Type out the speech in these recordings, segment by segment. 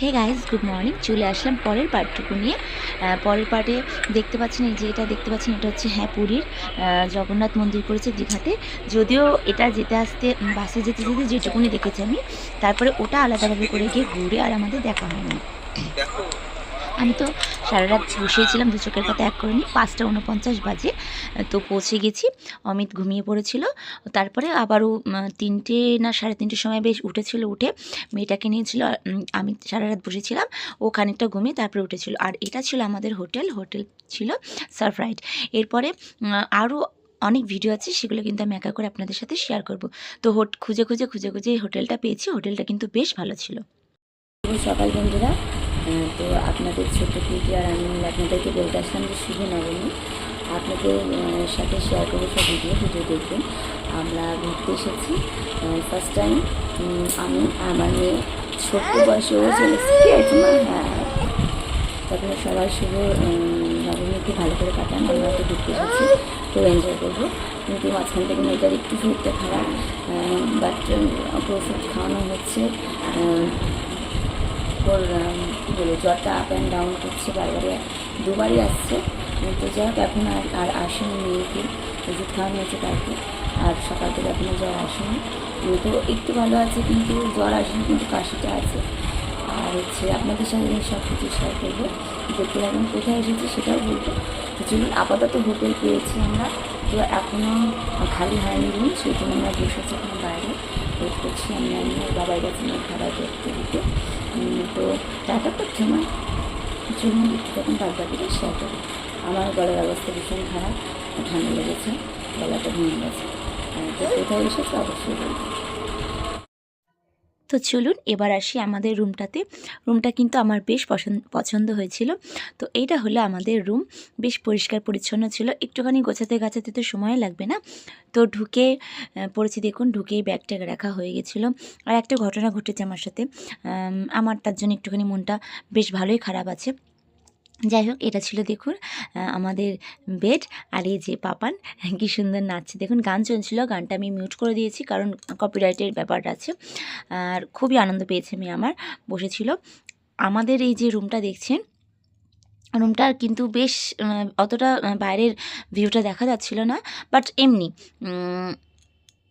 Hey guys good morning চলে আসলাম পরের পার্টটুকু নিয়ে। পরের পার্টে দেখতে পাচ্ছেন, এই যে এটা দেখতে পাচ্ছেন, এটা হচ্ছে হ্যাঁ পুরীর জগন্নাথ মন্দির করেছে দীঘাতে। যদিও এটা যেতে আসতে বাসে যেতে যেতে যেটুকুনি দেখেছি আমি, তারপরে ওটা আলাদাভাবে করে গিয়ে ঘুরে আর আমাদের দেখা হয়নি। আমি তো সারা রাত বসেছিলাম দু চোখের পাতা এক করে নিই পাঁচটা উনপঞ্চাশ বাজে, তো পৌঁছে গেছি। অমিত ঘুমিয়ে পড়েছিল, তারপরে আবারও তিনটে না সাড়ে তিনটের সময় বেশ উঠেছিল, উঠে মেয়েটাকে নিয়েছিল আমি সারা রাত বসেছিলাম, ও খানিকটা ঘুমিয়ে তারপরে উঠেছিল। আর এটা ছিল আমাদের হোটেল হোটেল ছিল সারফ্রাইড এরপরে আরও অনেক ভিডিও আছে, সেগুলো কিন্তু আমি একা করে আপনাদের সাথে শেয়ার করব। তো হোট, খুঁজে খুঁজে খুঁজে খুঁজে হোটেলটা পেয়েছি, হোটেলটা কিন্তু বেশ ভালো ছিল। সকাল বন্ধুরা তো আপনাদের ছোট্ট পিটি আর আমি আপনাদেরকে বলতে আসলাম যে শুভ নবমী আপনাদের সাথে শেয়ার করব সব ভিডিও ভিডিও দেখবেন। আমরা ঘুরতে এসেছি ফার্স্ট টাইম আমি আমার মেয়ে ছোট্ট বয়সে ও চলেছি হ্যাঁ। তখন সবাই শুভ উম, নবমী খুব ভালো করে কাটান আমরা তো ঘুরতে এসেছি খুব এনজয় করব। কিন্তু মাঝখান থেকে মেয়েটার একটু শরীরটা খারাপ বাট ওষুধ খাওয়ানো হচ্ছে আম, কী বলব জ্বরটা আপ অ্যান্ড ডাউন করছে বারবারই। দুবারই আসছে। তো যাই হোক এখন আর আর আসেনি মেয়েকে। ওষুধ খাওয়ানো হয়েছে তাকে আর সকাল থেকে এখনও জ্বর আসেনি। তো একটু ভালো আছে কিন্তু জ্বর আসেনি কিন্তু কাশিটা আছে। আর হচ্ছে আপনাদের সাথে আমি সব কিছু শেয়ার করব। দেখতে এখন কোথায় এসেছি সেটাও বলব। তো চলুন আপাতত হোটেল পেয়েছি আমরা। তো এখনও খালি হয়নি সেই জন্য আমরা বসে আছি এখন বাইরে। ওয়েট করছি। আমি আমি বাবার কাছে আমার খাবার দেখতে দিতে তো টাকা তো না চলুন দিচ্ছি তখন বাদ বাকিটা শেয়ার করি। আমার গলার অবস্থা ভীষণ খারাপ, ঠান্ডা লেগেছে, গলাটা ভেঙে গেছে। তো কোথায় এসেছে, অবশ্যই বলব। তো চলুন এবার আসি আমাদের রুমটাতে। রুমটা কিন্তু আমার বেশ পছন্দ পছন্দ হয়েছিল। তো এইটা হলো আমাদের রুম। বেশ পরিষ্কার পরিচ্ছন্ন ছিল। একটুখানি গোছাতে গাছাতে তো সময় লাগবে না। তো ঢুকে পড়েছি দেখুন, ঢুকেই ব্যাগটা রাখা হয়ে গেছিল। আর একটা ঘটনা ঘটেছে আমার সাথে। আমার তার জন্য একটুখানি মনটা বেশ ভালোই খারাপ আছে। যাই হোক, এটা ছিল দেখুন আমাদের বেড আর এই যে পাপান, কি সুন্দর নাচছে। দেখুন, গান চলছিল, গানটা আমি মিউট করে দিয়েছি কারণ কপিরাইটের ব্যাপারটা আছে। আর খুবই আনন্দ পেয়েছে মেয়ে আমার, বসেছিল। আমাদের এই যে রুমটা দেখছেন রুমটা কিন্তু বেশ অতটা বাইরের ভিউটা দেখা যাচ্ছিল না বাট এমনি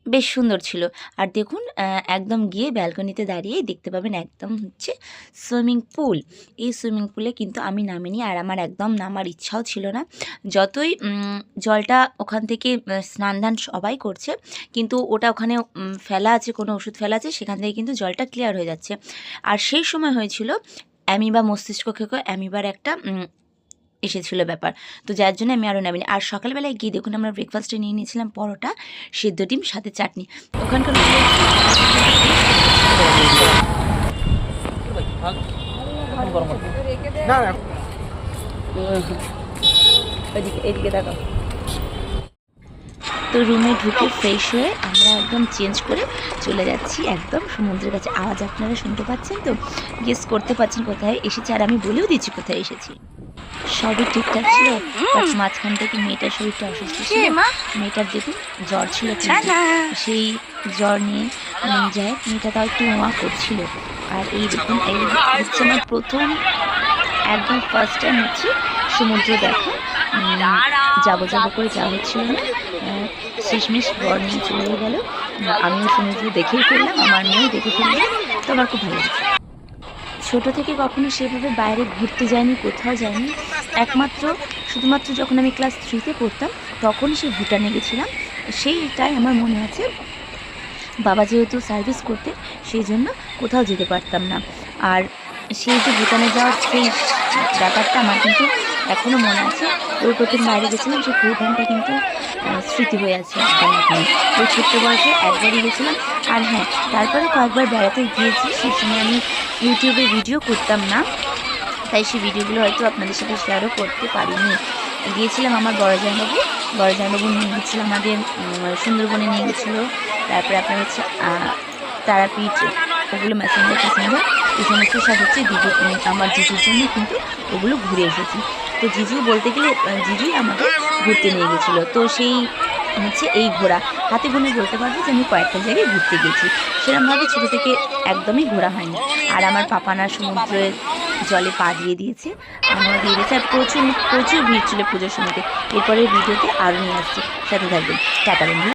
বেশ সুন্দর ছিল। আর দেখুন একদম গিয়ে ব্যালকনিতে দাঁড়িয়ে দেখতে পাবেন একদম হচ্ছে সুইমিং পুল এই সুইমিং পুলে কিন্তু আমি নামিনি আর আমার একদম নামার ইচ্ছাও ছিল না। যতই জলটা ওখান থেকে স্নান ধান সবাই করছে, কিন্তু ওটা ওখানে ফেলা আছে, কোনো ওষুধ ফেলা আছে, সেখান থেকে কিন্তু জলটা ক্লিয়ার হয়ে যাচ্ছে। আর সেই সময় হয়েছিল অ্যামিবা মস্তিষ্ক খেকো অ্যামিবার একটা এসেছিল ব্যাপার। তো যার জন্য আমি আরও নামিনি। আর সকালবেলায় গিয়ে দেখুন আমরা ব্রেকফাস্টে নিয়ে নিয়েছিলাম পরোটা সিদ্ধ ডিম সাথে চাটনি। ওখানকার এদিকে দেখো তো রুমে ঢুকে ফ্রেশ হয়ে আমরা একদম চেঞ্জ করে চলে যাচ্ছি একদম সমুদ্রের কাছে। আওয়াজ আপনারা শুনতে পাচ্ছেন তো? গেস করতে পারছেন কোথায়? এসেছি আর আমি বলেও দিচ্ছি কোথায় এসেছি। সবই ঠিকঠাক ছিল বাট মাঝখান থেকে মেয়েটার শরীরটা অসুস্থ ছিল। মেয়েটার দেখুন জ্বর ছিল সেই জ্বর নিয়ে যায় মেয়েটা তাও একটু ওয়া করছিল। আর এই দেখুন এই হচ্ছে আমার প্রথম একদম ফার্স্ট টাইম হচ্ছে সমুদ্র দেখা। যাব যাব করে যাওয়া হচ্ছিল না শেষমেশ বর নিয়ে চলে গেল। আমিও সমুদ্র দেখেই ফেললাম, আমার মেয়েও দেখে ফেললাম তো আমার খুব ভালো লাগছে। ছোটো থেকে কখনো সেভাবে বাইরে ঘুরতে যাইনি কোথাও যাইনি একমাত্র, শুধুমাত্র যখন আমি ক্লাস থ্রিতে পড়তাম, তখন সে ভুটানে গেছিলাম। সেইটাই আমার মনে আছে। বাবা যেহেতু সার্ভিস করতে, সেই জন্য কোথাও যেতে পারতাম না। আর সেই যে ভুটানে যাওয়ার সেই ব্যাপারটা আমার কিন্তু এখনও মনে আছে। ওই প্রথম বাইরে গেছিলাম সেই ভুটানটা কিন্তু স্মৃতি হয়ে আছে ওই ছোট্ট বয়সে একবারই গেছিলাম আর হ্যাঁ তারপরে কয়েকবার বেড়াতে গিয়েছি সেই সময় আমি ইউটিউবে ভিডিও করতাম না। তাই সেই ভিডিওগুলো হয়তো আপনাদের সাথে শেয়ারও করতে পারিনি। গিয়েছিলাম আমার বড় জামাইবাবু বড় জামাইবাবু নিয়ে গেছিল আমাদের সুন্দরবনে নিয়ে গেছিল তারপরে আপনার হচ্ছে তারাপীঠ, ওগুলো ম্যাসেঞ্জার ফ্যাসেঞ্জার এই সমস্ত সব হচ্ছে দিদি আমার জিজুর জন্য কিন্তু ওগুলো ঘুরে এসেছি। তো জিজু বলতে গেলে জিজুই আমাকে ঘুরতে নিয়ে গেছিল। তো সেই হচ্ছে এই ঘোরা হাতে গুনে বলতে পারব যে আমি কয়েকটা জায়গায় ঘুরতে গেছি। সেরকমভাবে ছোটো থেকে একদমই ঘোরা হয়নি। আর আমার পাপানা সমুদ্রের জলে পা দিয়ে দিয়েছে, আমার দিয়ে দিয়েছে, আর প্রচুর প্রচুর ভিড় ছিল পুজোর সময়তে। এরপরে ভিডিওতে আরও নিয়ে আসছি। সাথে থাকবেন। টাটা বন্ধু